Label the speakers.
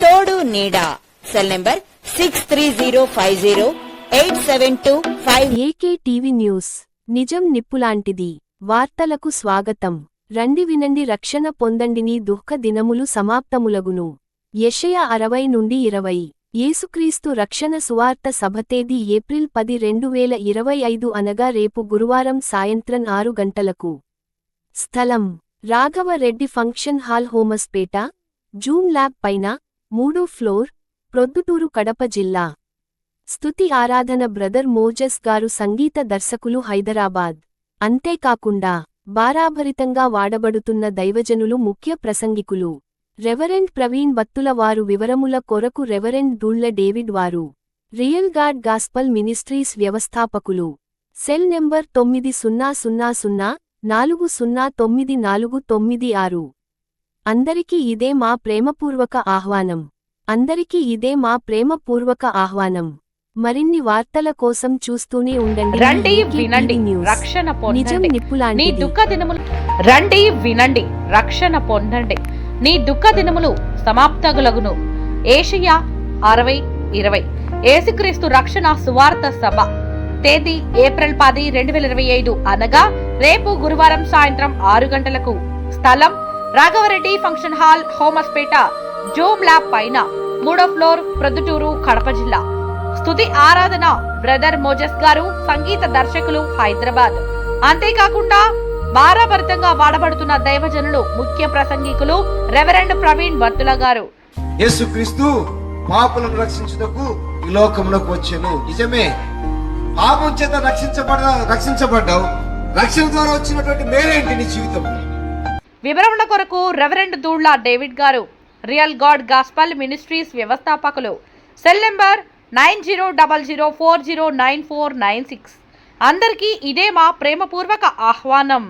Speaker 1: తోడు నీడ. Cell number six three zero five zero eight seven two five.
Speaker 2: AK TV news. నిజం నిప్పులాంటిది. వార్తలకు స్వాగతం. రండి వినండి రక్షణ పొందండిని దుఃఖ దినములు సమాప్తములగును. యషయ అరవై నుండి ఇరవై. యేసుక్రీస్తు రక్షణ సువార్త సభ తేదీ ఏప్రిల్ పది రెండు వేల ఇరవై ఐదు అనగా రేపు గురువారం సాయంత్రం ఆరు గంటలకు. స్థలం. Raghava Reddy function hall Homaspeta zoom lab పైన మూడో ఫ్లోర్ ప్రొద్దుటూరు కడప జిల్లా. స్తుతి ఆరాధన బ్రదర్ మోజస్ గారు సంగీత దర్శకులు హైదరాబాద్. అంతేకాకుండా బారాభరితంగా వాడబడుతున్న దైవజనులు ముఖ్య ప్రసంగికులు. రెవరెండ్ ప్రవీణ్ బత్తుల వారు వివరముల కొరకు రెవరెండ్ డూళ్ళ డేవిడ్ వారు. రియల్ గాడ్ గాస్పల్ మినిస్ట్రీస్ వ్యవస్థాపకులు. సెల్ నెంబర్ తొమ్మిది సున్నా సున్నా సున్నా నాలుగు సున్నా తొమ్మిది నాలుగు తొమ్మిది ఆరు. అందరికీ ఇదే మా ప్రేమపూర్వక ఆహ్వానం. అందరికీ ఇదే మా ప్రేమపూర్వక ఆహ్వానం. మరిన్ని వార్తల కోసం చూస్తూనే ఉండండి.
Speaker 3: రండి వినండి. రక్షణ
Speaker 2: నిజం
Speaker 3: పొందండి నీ
Speaker 2: నిప్పులాంటిది
Speaker 3: దుఃఖ దినములు రండి వినండి. రక్షణ పొందండి. నీ దుఃఖ దినములు సమాప్తగులగును. ఏషియా అరవై ఇరవై. ఏసుక్రీస్తు రక్షణ సువార్త సభ. తేదీ ఏప్రిల్ పది రెండు వేల ఇరవై ఐదు అనగా రేపు గురువారం సాయంత్రం ఆరు గంటలకు స్థలం Raghavareddy function hall Homaspeta zoom lab పైన మూడో ఫ్లోర్ ప్రొద్దుటూరు కడప జిల్లా. స్థుతి ఆరాధన బ్రదర్ మోజస్ గారు సంగీత దర్శకులు హైదరాబాద్. అంతేకాకుండా భారాభరితంగా వాడబడుతున్న దైవజనులు ముఖ్య ప్రసంగికులు రెవరెండ్ ప్రవీణ్ బత్తుల గారు.
Speaker 4: యేసుక్రీస్తు పాపులను రక్షించుటకు ఈ లోకంలోకి వచ్చాను. నిజమే. పాపం చేత రక్షించబడ రక్షించబడ్డావు. రక్షణ ద్వారా వచ్చినటువంటి మేరేంటి నీ జీవితం
Speaker 3: వివరణ కొరకు రెవరెండ్ దూళ్ళ డేవిడ్ గారు రియల్ గాడ్ గాస్పల్ మినిస్ట్రీస్ వ్యవస్థాపకులు. Cell number nine zero double zero four zero nine four nine six. అందరికీ ఇదే మా ప్రేమపూర్వక ఆహ్వానం.